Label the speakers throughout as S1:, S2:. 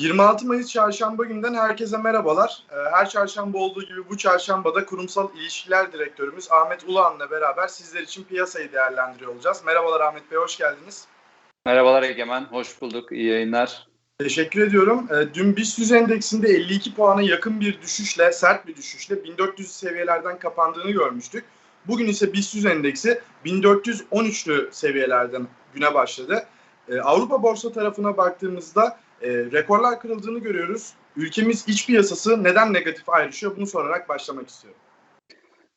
S1: 26 Mayıs çarşamba günden herkese merhabalar. Ee, her çarşamba olduğu gibi bu çarşambada kurumsal ilişkiler direktörümüz Ahmet Uluhan'la beraber sizler için piyasayı değerlendiriyor olacağız. Merhabalar Ahmet Bey, hoş geldiniz.
S2: Merhabalar Egemen, hoş bulduk. İyi yayınlar.
S1: Teşekkür ediyorum. Ee, Dün BIST 100 endeksinde 52 puana yakın bir düşüşle, sert bir düşüşle 1400 seviyelerden kapandığını görmüştük. Bugün ise BIST 100 endeksi 1413'lü seviyelerden güne başladı. Ee, Avrupa borsa tarafına baktığımızda e, rekorlar kırıldığını görüyoruz. Ülkemiz iç piyasası neden negatif ayrışıyor? Bunu sorarak başlamak istiyorum.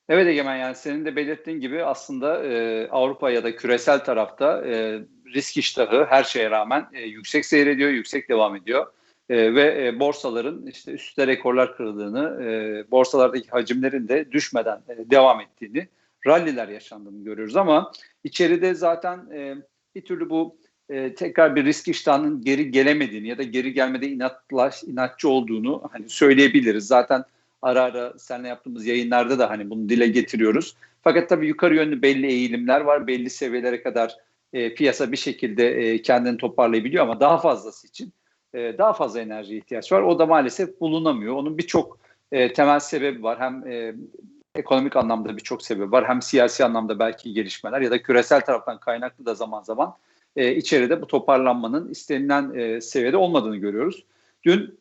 S2: Evet Egemen yani senin de belirttiğin gibi aslında e, Avrupa ya da küresel tarafta e, risk iştahı her şeye rağmen e, yüksek seyrediyor, yüksek devam ediyor. E, ve e, borsaların işte üstte rekorlar kırıldığını, e, borsalardaki hacimlerin de düşmeden e, devam ettiğini, ralliler yaşandığını görüyoruz. Ama içeride zaten e, bir türlü bu e, tekrar bir risk iştahının geri gelemediğini ya da geri gelmede inatlaş, inatçı olduğunu hani söyleyebiliriz. Zaten ara ara seninle yaptığımız yayınlarda da hani bunu dile getiriyoruz. Fakat tabii yukarı yönlü belli eğilimler var. Belli seviyelere kadar e, piyasa bir şekilde e, kendini toparlayabiliyor ama daha fazlası için e, daha fazla enerji ihtiyaç var. O da maalesef bulunamıyor. Onun birçok e, temel sebebi var. Hem e, ekonomik anlamda birçok sebebi var. Hem siyasi anlamda belki gelişmeler ya da küresel taraftan kaynaklı da zaman zaman e, içeride bu toparlanmanın istenilen e, seviyede olmadığını görüyoruz. Dün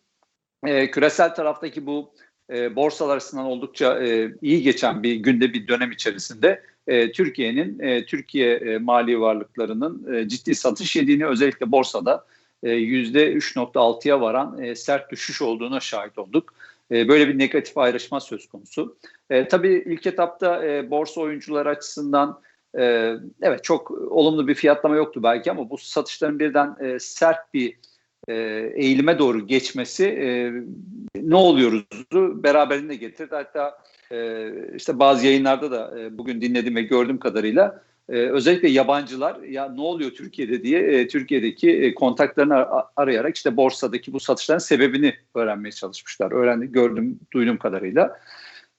S2: e, küresel taraftaki bu e, borsalar açısından oldukça e, iyi geçen bir günde bir dönem içerisinde e, Türkiye'nin e, Türkiye e, mali varlıklarının e, ciddi satış yediğini özellikle borsada e, %3.6'ya varan e, sert düşüş olduğuna şahit olduk. E, böyle bir negatif ayrışma söz konusu. E, tabii ilk etapta e, borsa oyuncuları açısından e, evet çok olumlu bir fiyatlama yoktu belki ama bu satışların birden e, sert bir e, eğilime doğru geçmesi e, ne oluyoruzu beraberinde getirdi. Hatta e, işte bazı yayınlarda da e, bugün dinledim ve gördüğüm kadarıyla e, özellikle yabancılar ya ne oluyor Türkiye'de diye e, Türkiye'deki e, kontaklarını ar- arayarak işte borsadaki bu satışların sebebini öğrenmeye çalışmışlar. Öğrendim, gördüm, duyduğum kadarıyla.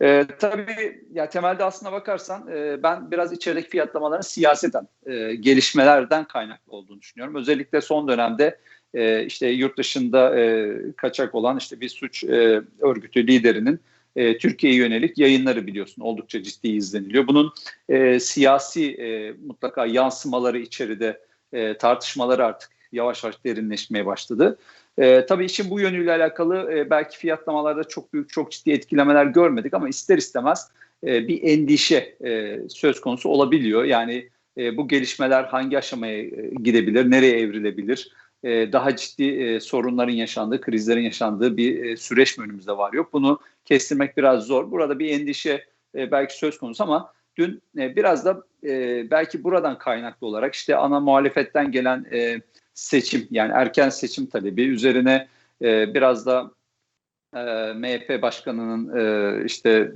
S2: E, tabii ya temelde aslına bakarsan e, ben biraz içerideki fiyatlamaların siyaseten e, gelişmelerden kaynaklı olduğunu düşünüyorum. Özellikle son dönemde e, işte yurt dışında e, kaçak olan işte bir suç e, örgütü liderinin e, Türkiye'ye yönelik yayınları biliyorsun oldukça ciddi izleniliyor. Bunun e, siyasi e, mutlaka yansımaları içeride e, tartışmaları artık yavaş yavaş derinleşmeye başladı. E, tabii işin bu yönüyle alakalı e, belki fiyatlamalarda çok büyük, çok ciddi etkilemeler görmedik ama ister istemez e, bir endişe e, söz konusu olabiliyor. Yani e, bu gelişmeler hangi aşamaya e, gidebilir, nereye evrilebilir? E, daha ciddi e, sorunların yaşandığı, krizlerin yaşandığı bir e, süreç mi önümüzde var yok. Bunu kestirmek biraz zor. Burada bir endişe e, belki söz konusu ama dün e, biraz da e, belki buradan kaynaklı olarak işte ana muhalefetten gelen e, seçim yani erken seçim talebi üzerine e, biraz da e, MHP başkanının e, işte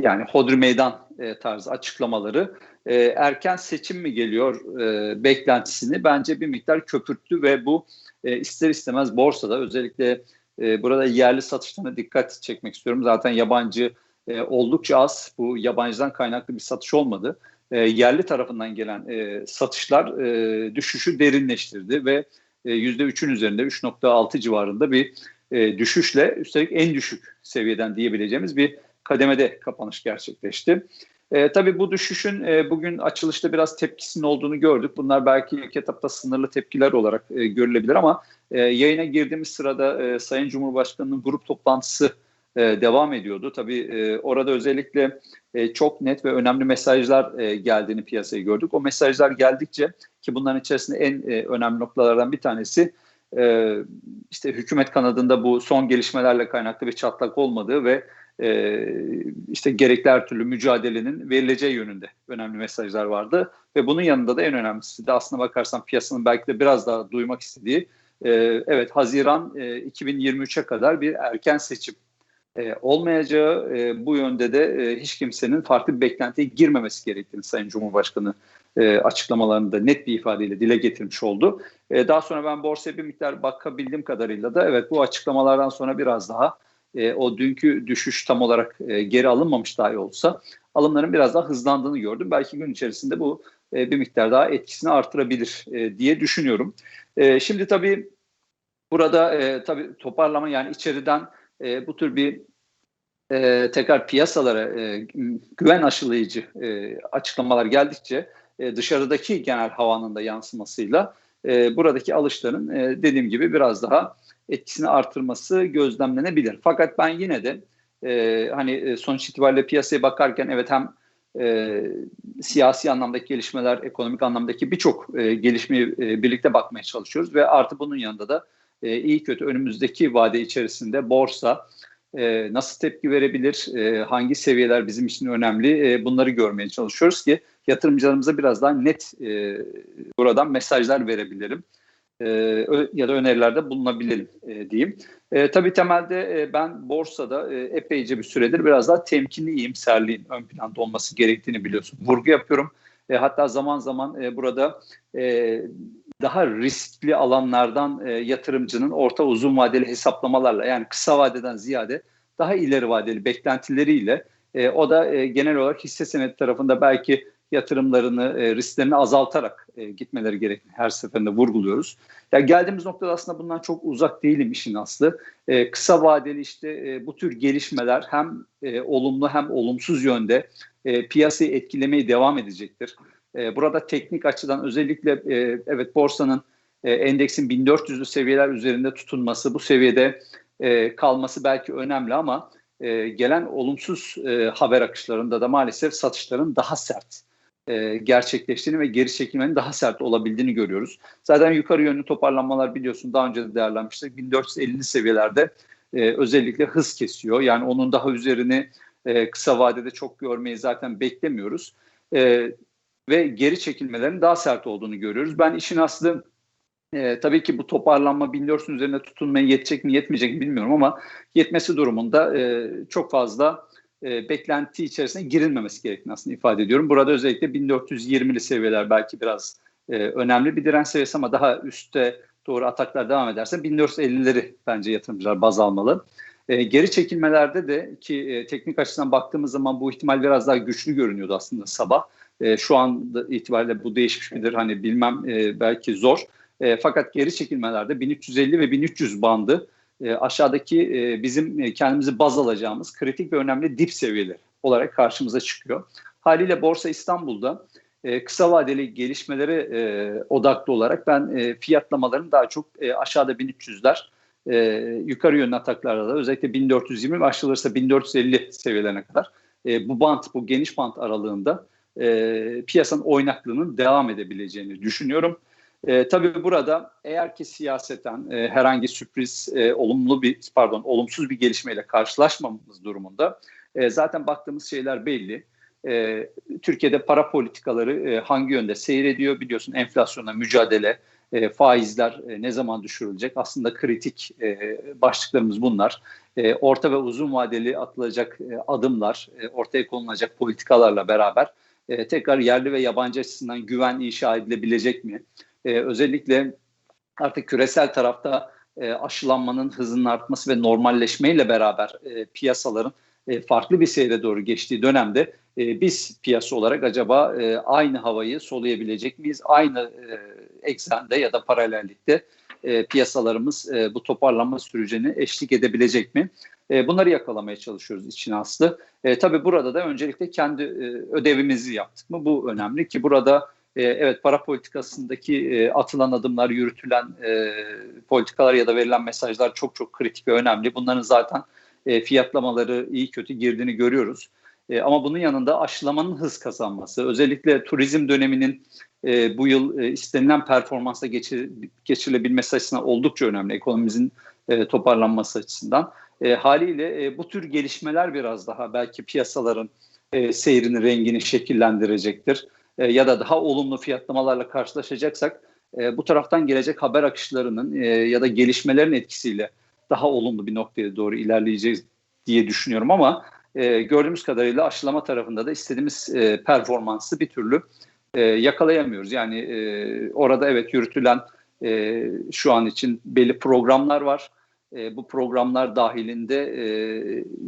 S2: yani hodri meydan e, tarzı açıklamaları e, erken seçim mi geliyor e, beklentisini bence bir miktar köpürttü ve bu e, ister istemez borsada özellikle e, burada yerli satışlarına dikkat çekmek istiyorum. Zaten yabancı e, oldukça az. Bu yabancıdan kaynaklı bir satış olmadı. E, yerli tarafından gelen e, satışlar e, düşüşü derinleştirdi ve e, %3'ün üzerinde 3.6 civarında bir e, düşüşle üstelik en düşük seviyeden diyebileceğimiz bir kademede kapanış gerçekleşti. E, tabii bu düşüşün e, bugün açılışta biraz tepkisinin olduğunu gördük. Bunlar belki ilk etapta sınırlı tepkiler olarak e, görülebilir ama e, yayına girdiğimiz sırada e, Sayın Cumhurbaşkanı'nın grup toplantısı e, devam ediyordu. Tabii e, orada özellikle e, çok net ve önemli mesajlar e, geldiğini piyasaya gördük. O mesajlar geldikçe ki bunların içerisinde en e, önemli noktalardan bir tanesi e, işte hükümet kanadında bu son gelişmelerle kaynaklı bir çatlak olmadığı ve e, işte gerekli her türlü mücadelenin verileceği yönünde önemli mesajlar vardı. Ve bunun yanında da en önemlisi de aslına bakarsan piyasanın belki de biraz daha duymak istediği e, evet Haziran e, 2023'e kadar bir erken seçim e, olmayacağı e, bu yönde de e, hiç kimsenin farklı bir beklentiye girmemesi gerektiğini Sayın Cumhurbaşkanı e, açıklamalarında net bir ifadeyle dile getirmiş oldu. E, daha sonra ben borsaya bir miktar bakabildiğim kadarıyla da evet bu açıklamalardan sonra biraz daha e, o dünkü düşüş tam olarak e, geri alınmamış dahi olsa alımların biraz daha hızlandığını gördüm. Belki gün içerisinde bu e, bir miktar daha etkisini artırabilir e, diye düşünüyorum. E, şimdi tabii burada e, tabii toparlama yani içeriden e, bu tür bir e, tekrar piyasalara e, güven aşılayıcı e, açıklamalar geldikçe e, dışarıdaki genel havanın da yansımasıyla e, buradaki alışların e, dediğim gibi biraz daha etkisini artırması gözlemlenebilir. Fakat ben yine de e, hani e, sonuç itibariyle piyasaya bakarken evet hem e, siyasi anlamdaki gelişmeler, ekonomik anlamdaki birçok e, gelişmeyi e, birlikte bakmaya çalışıyoruz ve artı bunun yanında da e, iyi kötü önümüzdeki vade içerisinde borsa e, nasıl tepki verebilir, e, hangi seviyeler bizim için önemli e, bunları görmeye çalışıyoruz ki yatırımcılarımıza biraz daha net e, buradan mesajlar verebilirim e, ya da önerilerde bulunabilelim e, diyeyim. E, tabii temelde e, ben borsada e, epeyce bir süredir biraz daha temkinli iyimserliğin ön planda olması gerektiğini biliyorsun. Vurgu yapıyorum. E, hatta zaman zaman e, burada e, daha riskli alanlardan e, yatırımcının orta uzun vadeli hesaplamalarla yani kısa vadeden ziyade daha ileri vadeli beklentileriyle e, o da e, genel olarak hisse senedi tarafında belki yatırımlarını, e, risklerini azaltarak e, gitmeleri gerektiğini her seferinde vurguluyoruz. Ya geldiğimiz noktada aslında bundan çok uzak değilim işin aslı. E, kısa vadeli işte e, bu tür gelişmeler hem e, olumlu hem olumsuz yönde e, piyasayı etkilemeye devam edecektir. E, burada teknik açıdan özellikle e, evet borsanın e, endeksin 1400'lü seviyeler üzerinde tutunması, bu seviyede e, kalması belki önemli ama gelen olumsuz haber akışlarında da maalesef satışların daha sert gerçekleştiğini ve geri çekilmenin daha sert olabildiğini görüyoruz. Zaten yukarı yönlü toparlanmalar biliyorsun daha önce de değerlenmiştik. 1450 seviyelerde e, özellikle hız kesiyor. Yani onun daha üzerini e, kısa vadede çok görmeyi zaten beklemiyoruz. E, ve geri çekilmelerin daha sert olduğunu görüyoruz. Ben işin aslı e, tabii ki bu toparlanma 1400'ün üzerine tutunmaya yetecek mi yetmeyecek mi bilmiyorum ama yetmesi durumunda e, çok fazla e, beklenti içerisine girilmemesi gerektiğini aslında ifade ediyorum. Burada özellikle 1420'li seviyeler belki biraz e, önemli bir direnç seviyesi ama daha üstte doğru ataklar devam ederse 1450'leri bence yatırımcılar baz almalı. E, geri çekilmelerde de ki e, teknik açıdan baktığımız zaman bu ihtimal biraz daha güçlü görünüyordu aslında sabah. E, şu an itibariyle bu değişmiş midir hani bilmem e, belki zor. E, fakat geri çekilmelerde 1350 ve 1300 bandı e, aşağıdaki e, bizim e, kendimizi baz alacağımız kritik ve önemli dip seviyeleri olarak karşımıza çıkıyor. Haliyle Borsa İstanbul'da e, kısa vadeli gelişmelere e, odaklı olarak ben e, fiyatlamaların daha çok e, aşağıda 1300'ler e, yukarı yönlü ataklarda da özellikle 1420 ve aşılırsa 1450 seviyelerine kadar e, bu bant, bu geniş bant aralığında e, piyasanın oynaklığının devam edebileceğini düşünüyorum. E, tabii burada eğer ki siyaseten e, herhangi sürpriz, e, olumlu bir pardon olumsuz bir gelişmeyle karşılaşmamız durumunda e, zaten baktığımız şeyler belli. E, Türkiye'de para politikaları e, hangi yönde seyrediyor biliyorsun enflasyona mücadele, e, faizler e, ne zaman düşürülecek aslında kritik e, başlıklarımız bunlar. E, orta ve uzun vadeli atılacak e, adımlar, e, ortaya konulacak politikalarla beraber e, tekrar yerli ve yabancı açısından güven inşa edilebilecek mi? e, özellikle artık küresel tarafta e, aşılanmanın hızının artması ve normalleşmeyle beraber e, piyasaların e, farklı bir seyre doğru geçtiği dönemde e, biz piyasa olarak acaba e, aynı havayı soluyabilecek miyiz? Aynı e, eksende ya da paralellikte e, piyasalarımız e, bu toparlanma sürecini eşlik edebilecek mi? E, bunları yakalamaya çalışıyoruz için aslı. E, tabii burada da öncelikle kendi e, ödevimizi yaptık mı? Bu önemli ki burada e, evet para politikasındaki e, atılan adımlar, yürütülen e, politikalar ya da verilen mesajlar çok çok kritik ve önemli. Bunların zaten e, fiyatlamaları iyi kötü girdiğini görüyoruz. E, ama bunun yanında aşılamanın hız kazanması, özellikle turizm döneminin e, bu yıl e, istenilen performansa geçir, geçirilebilmesi açısından oldukça önemli ekonomimizin e, toparlanması açısından. E, haliyle e, bu tür gelişmeler biraz daha belki piyasaların e, seyrini, rengini şekillendirecektir. E, ya da daha olumlu fiyatlamalarla karşılaşacaksak e, bu taraftan gelecek haber akışlarının e, ya da gelişmelerin etkisiyle daha olumlu bir noktaya doğru ilerleyeceğiz diye düşünüyorum ama gördüğümüz kadarıyla aşılama tarafında da istediğimiz performansı bir türlü yakalayamıyoruz. Yani orada evet yürütülen şu an için belli programlar var. E, bu programlar dahilinde e,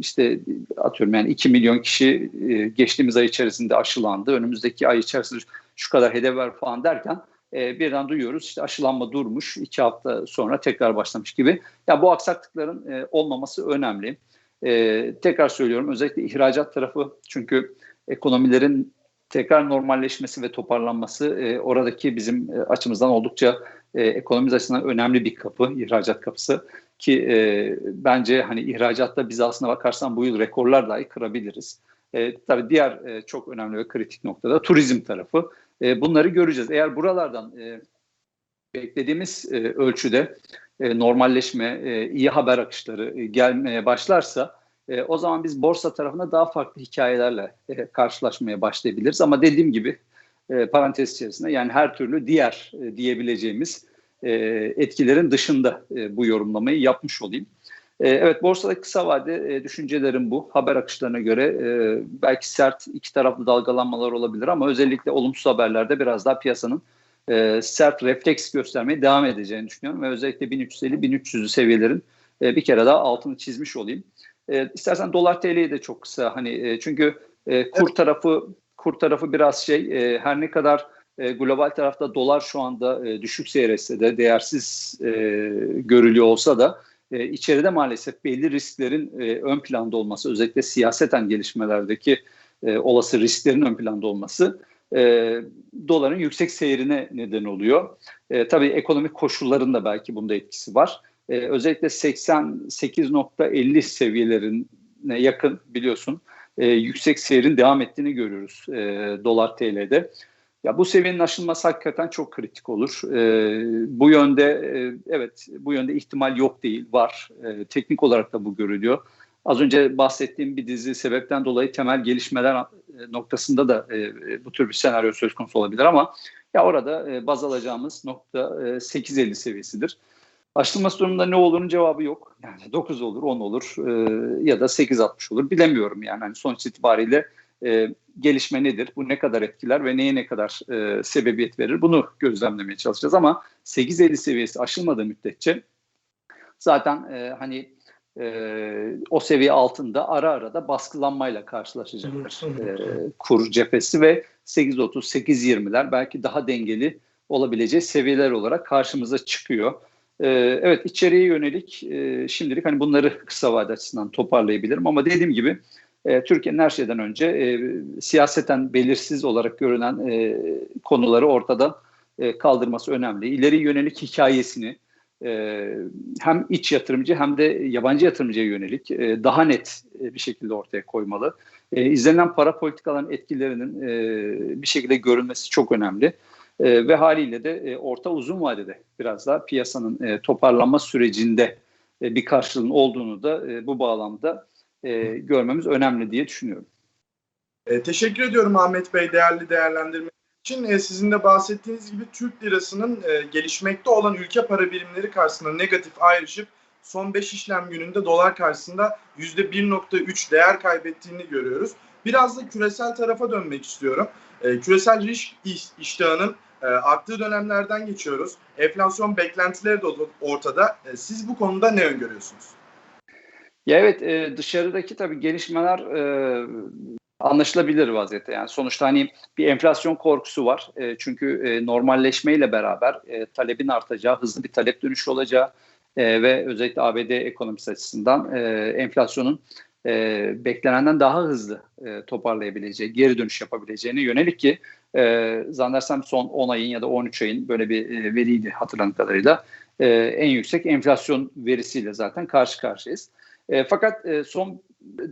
S2: işte atıyorum yani 2 milyon kişi e, geçtiğimiz ay içerisinde aşılandı. Önümüzdeki ay içerisinde şu kadar hedef var falan derken e, birden duyuyoruz işte aşılanma durmuş iki hafta sonra tekrar başlamış gibi. Ya bu aksaklıkların e, olmaması önemli. E, tekrar söylüyorum özellikle ihracat tarafı çünkü ekonomilerin tekrar normalleşmesi ve toparlanması e, oradaki bizim e, açımızdan oldukça e, ekonomimiz açısından önemli bir kapı, ihracat kapısı ki e, bence hani ihracatta biz aslında bakarsan bu yıl rekorlar dahi kırabiliriz. E, tabii diğer e, çok önemli ve kritik noktada turizm tarafı. E, bunları göreceğiz. Eğer buralardan e, beklediğimiz e, ölçüde e, normalleşme, e, iyi haber akışları e, gelmeye başlarsa e, o zaman biz borsa tarafında daha farklı hikayelerle e, karşılaşmaya başlayabiliriz. Ama dediğim gibi e, parantez içerisinde yani her türlü diğer e, diyebileceğimiz e, etkilerin dışında e, bu yorumlamayı yapmış olayım. E, evet borsada kısa vade e, düşüncelerim bu. Haber akışlarına göre e, belki sert iki taraflı dalgalanmalar olabilir ama özellikle olumsuz haberlerde biraz daha piyasanın e, sert refleks göstermeye devam edeceğini düşünüyorum ve özellikle 1350-1300'lü seviyelerin e, bir kere daha altını çizmiş olayım. E, istersen dolar TL'yi de çok kısa hani e, çünkü e, kur tarafı kur tarafı biraz şey e, her ne kadar e, global tarafta dolar şu anda e, düşük seyretse de değersiz e, görülüyor olsa da e, içeride maalesef belli risklerin ön planda olması özellikle siyaseten gelişmelerdeki olası risklerin ön planda olması doların yüksek seyrine neden oluyor. Tabii ekonomik koşulların da belki bunda etkisi var özellikle 88.50 seviyelerine yakın biliyorsun yüksek seyrin devam ettiğini görüyoruz e, dolar TL'de. Ya bu seviyenin aşılması hakikaten çok kritik olur. E, bu yönde e, evet bu yönde ihtimal yok değil var. E, teknik olarak da bu görülüyor. Az önce bahsettiğim bir dizi sebepten dolayı temel gelişmeler e, noktasında da e, bu tür bir senaryo söz konusu olabilir ama ya orada e, baz alacağımız nokta e, 8.50 seviyesidir. Aşılması durumunda ne olurun cevabı yok. Yani 9 olur, 10 olur e, ya da 8.60 olur bilemiyorum yani. yani sonuç itibariyle e, gelişme nedir? Bu ne kadar etkiler ve neye ne kadar e, sebebiyet verir? Bunu gözlemlemeye çalışacağız ama 8.50 seviyesi aşılmadığı müddetçe zaten e, hani e, o seviye altında ara ara da baskılanmayla karşılaşacaktır e, kur cephesi ve 8.30, 8.20'ler belki daha dengeli olabileceği seviyeler olarak karşımıza çıkıyor. Ee, evet içeriye yönelik e, şimdilik hani bunları kısa vade açısından toparlayabilirim ama dediğim gibi e, Türkiye'nin her şeyden önce e, siyaseten belirsiz olarak görünen e, konuları ortada e, kaldırması önemli. İleri yönelik hikayesini e, hem iç yatırımcı hem de yabancı yatırımcıya yönelik e, daha net e, bir şekilde ortaya koymalı. E, izlenen para politikaların etkilerinin e, bir şekilde görülmesi çok önemli. E, ve haliyle de e, orta uzun vadede biraz daha piyasanın e, toparlanma sürecinde e, bir karşılığın olduğunu da e, bu bağlamda e, görmemiz önemli diye düşünüyorum.
S1: E, teşekkür ediyorum Ahmet Bey değerli değerlendirme için. E, sizin de bahsettiğiniz gibi Türk lirasının e, gelişmekte olan ülke para birimleri karşısında negatif ayrışıp son 5 işlem gününde dolar karşısında %1.3 değer kaybettiğini görüyoruz. Biraz da küresel tarafa dönmek istiyorum. E, küresel risk iştahının e, arttığı dönemlerden geçiyoruz. Enflasyon beklentileri de ortada. E, siz bu konuda ne öngörüyorsunuz?
S2: Ya evet e, dışarıdaki tabii gelişmeler e, anlaşılabilir vaziyette. Yani sonuçta hani bir enflasyon korkusu var. E, çünkü e, normalleşmeyle beraber e, talebin artacağı, hızlı bir talep dönüşü olacağı e, ve özellikle ABD ekonomisi açısından e, enflasyonun e, beklenenden daha hızlı e, toparlayabileceği, geri dönüş yapabileceğine yönelik ki e, zannedersem son 10 ayın ya da 13 ayın böyle bir e, veriydi hatırladığım kadarıyla e, en yüksek enflasyon verisiyle zaten karşı karşıyayız. E, fakat e, son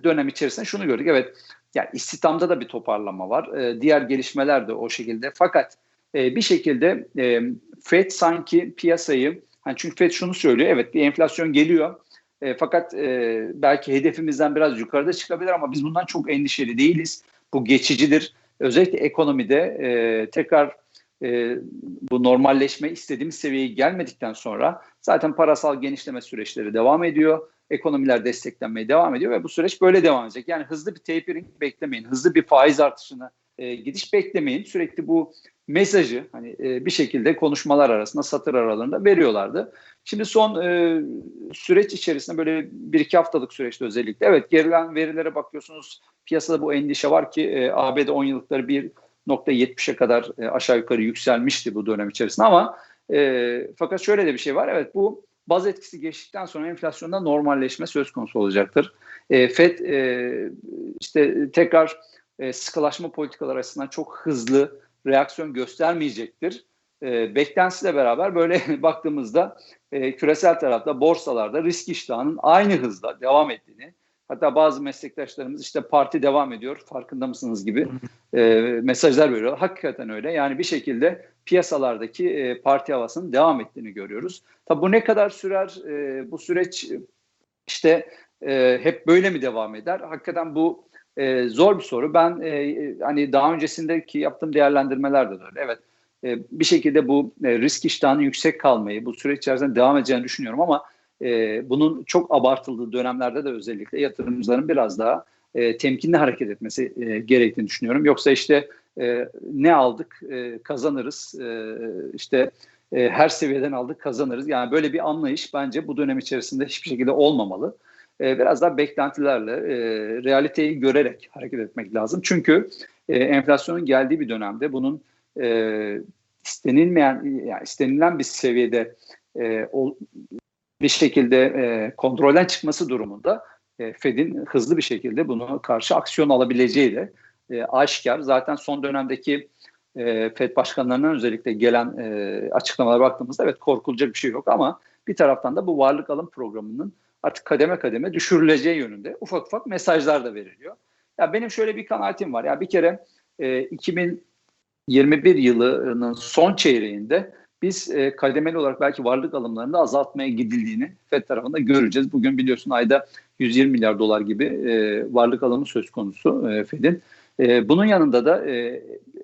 S2: dönem içerisinde şunu gördük. Evet yani istihdamda da bir toparlama var. E, diğer gelişmeler de o şekilde. Fakat e, bir şekilde e, FED sanki piyasayı hani çünkü FED şunu söylüyor. Evet bir enflasyon geliyor e, fakat e, belki hedefimizden biraz yukarıda çıkabilir ama biz bundan çok endişeli değiliz. Bu geçicidir. Özellikle ekonomide e, tekrar e, bu normalleşme istediğimiz seviyeye gelmedikten sonra zaten parasal genişleme süreçleri devam ediyor. Ekonomiler desteklenmeye devam ediyor ve bu süreç böyle devam edecek. Yani hızlı bir tapering beklemeyin. Hızlı bir faiz artışına e, gidiş beklemeyin. Sürekli bu mesajı hani e, bir şekilde konuşmalar arasında satır aralarında veriyorlardı. Şimdi son e, süreç içerisinde böyle bir iki haftalık süreçte özellikle evet gerilen verilere bakıyorsunuz piyasada bu endişe var ki e, ABD 10 yıllıkları %4.70'e kadar e, aşağı yukarı yükselmişti bu dönem içerisinde ama e, fakat şöyle de bir şey var. Evet bu baz etkisi geçtikten sonra enflasyonda normalleşme söz konusu olacaktır. E, FED e, işte tekrar e, sıkılaşma politikaları açısından çok hızlı reaksiyon göstermeyecektir. E, beklentisiyle beraber böyle baktığımızda e, küresel tarafta borsalarda risk iştahının aynı hızla devam ettiğini hatta bazı meslektaşlarımız işte parti devam ediyor farkında mısınız gibi e, mesajlar veriyor. Hakikaten öyle yani bir şekilde piyasalardaki e, parti havasının devam ettiğini görüyoruz. Tabi bu ne kadar sürer e, bu süreç işte e, hep böyle mi devam eder? Hakikaten bu e, zor bir soru. Ben e, hani daha öncesindeki yaptığım değerlendirmeler de öyle. Evet e, bir şekilde bu e, risk iştahının yüksek kalmayı bu süreç içerisinde devam edeceğini düşünüyorum ama e, bunun çok abartıldığı dönemlerde de özellikle yatırımcıların biraz daha e, temkinli hareket etmesi e, gerektiğini düşünüyorum. Yoksa işte e, ne aldık e, kazanırız e, işte e, her seviyeden aldık kazanırız. Yani böyle bir anlayış bence bu dönem içerisinde hiçbir şekilde olmamalı. E, biraz daha beklentilerle, e, realiteyi görerek hareket etmek lazım. Çünkü e, enflasyonun geldiği bir dönemde bunun e, istenilmeyen, yani istenilen bir seviyede e, ol, bir şekilde e, kontrolden çıkması durumunda e, Fed'in hızlı bir şekilde bunu karşı aksiyon alabileceği de e, aşikar. Zaten son dönemdeki e, FED başkanlarından özellikle gelen e, açıklamalara baktığımızda evet korkulacak bir şey yok ama bir taraftan da bu varlık alım programının artık kademe kademe düşürüleceği yönünde ufak ufak mesajlar da veriliyor. Ya benim şöyle bir kanaatim var. Ya bir kere e, 2021 yılının son çeyreğinde biz e, kademeli olarak belki varlık alımlarında azaltmaya gidildiğini FED tarafında göreceğiz. Bugün biliyorsun ayda 120 milyar dolar gibi e, varlık alımı söz konusu e, FED'in. E, bunun yanında da e,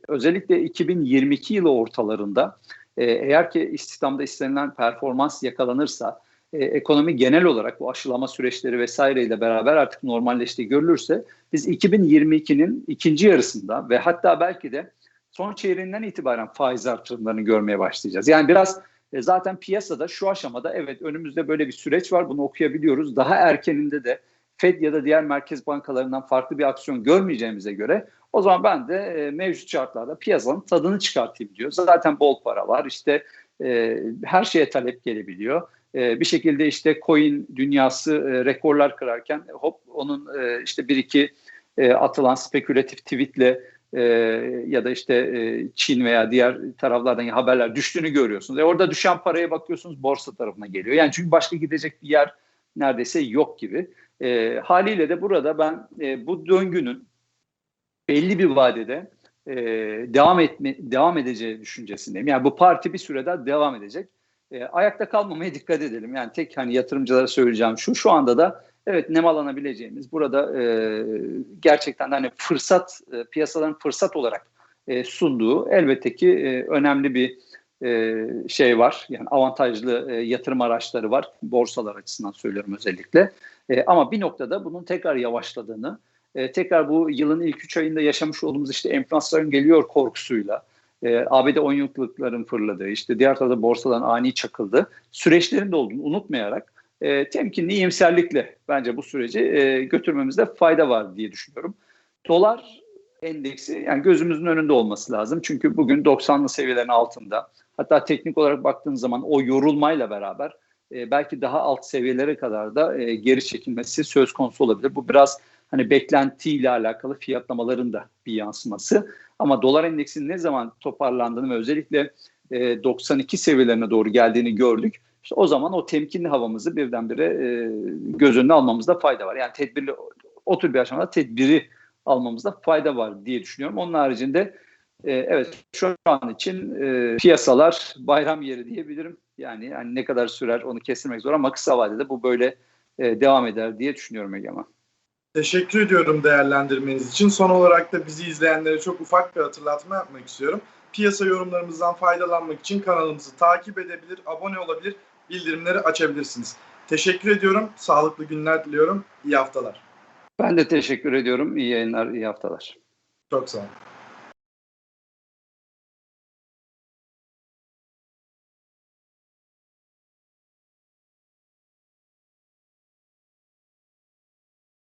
S2: özellikle 2022 yılı ortalarında e, eğer ki istihdamda istenilen performans yakalanırsa e, ekonomi genel olarak bu aşılama süreçleri vesaireyle beraber artık normalleştiği görülürse biz 2022'nin ikinci yarısında ve hatta belki de son çeyreğinden itibaren faiz artırımlarını görmeye başlayacağız. Yani biraz e, zaten piyasada şu aşamada evet önümüzde böyle bir süreç var bunu okuyabiliyoruz. Daha erkeninde de Fed ya da diğer merkez bankalarından farklı bir aksiyon görmeyeceğimize göre o zaman ben de e, mevcut şartlarda piyasanın tadını çıkartayım diyor. Zaten bol para var işte e, her şeye talep gelebiliyor. E, bir şekilde işte coin dünyası e, rekorlar kırarken hop onun e, işte bir iki e, atılan spekülatif tweetle e, ya da işte e, Çin veya diğer taraflardan haberler düştüğünü görüyorsunuz. E, orada düşen paraya bakıyorsunuz borsa tarafına geliyor. Yani çünkü başka gidecek bir yer neredeyse yok gibi. E, haliyle de burada ben e, bu döngünün belli bir vadede e, devam etme devam edeceği düşüncesindeyim. Yani bu parti bir süre daha devam edecek. E, ayakta kalmamaya dikkat edelim. Yani tek hani yatırımcılara söyleyeceğim şu şu anda da evet nemalanabileceğimiz burada e, gerçekten hani fırsat e, piyasaların fırsat olarak e, sunduğu elbette ki e, önemli bir e, şey var. Yani avantajlı e, yatırım araçları var. Borsalar açısından söylüyorum özellikle. E, ama bir noktada bunun tekrar yavaşladığını, e, tekrar bu yılın ilk üç ayında yaşamış olduğumuz işte enflasyon geliyor korkusuyla, e, ABD 10 yıllıkların fırladığı, işte diğer tarafta borsaların ani çakıldı. Süreçlerin de olduğunu unutmayarak e, temkinli iyimserlikle bence bu süreci e, götürmemizde fayda var diye düşünüyorum. Dolar endeksi yani gözümüzün önünde olması lazım. Çünkü bugün 90'lı seviyelerin altında. Hatta teknik olarak baktığınız zaman o yorulmayla beraber e, belki daha alt seviyelere kadar da e, geri çekilmesi söz konusu olabilir. Bu biraz hani beklentiyle alakalı fiyatlamaların da bir yansıması. Ama dolar endeksinin ne zaman toparlandığını ve özellikle e, 92 seviyelerine doğru geldiğini gördük. İşte o zaman o temkinli havamızı birdenbire e, göz önüne almamızda fayda var. Yani tedbirli o tür bir aşamada tedbiri almamızda fayda var diye düşünüyorum. Onun haricinde e, evet şu an için e, piyasalar bayram yeri diyebilirim. Yani, yani ne kadar sürer onu kestirmek zor ama kısa vadede bu böyle e, devam eder diye düşünüyorum Egemen.
S1: Teşekkür ediyorum değerlendirmeniz için. Son olarak da bizi izleyenlere çok ufak bir hatırlatma yapmak istiyorum. Piyasa yorumlarımızdan faydalanmak için kanalımızı takip edebilir, abone olabilir, bildirimleri açabilirsiniz. Teşekkür ediyorum. Sağlıklı günler diliyorum. İyi haftalar.
S2: Ben de teşekkür ediyorum. İyi yayınlar, iyi haftalar.
S1: Çok sağ olun.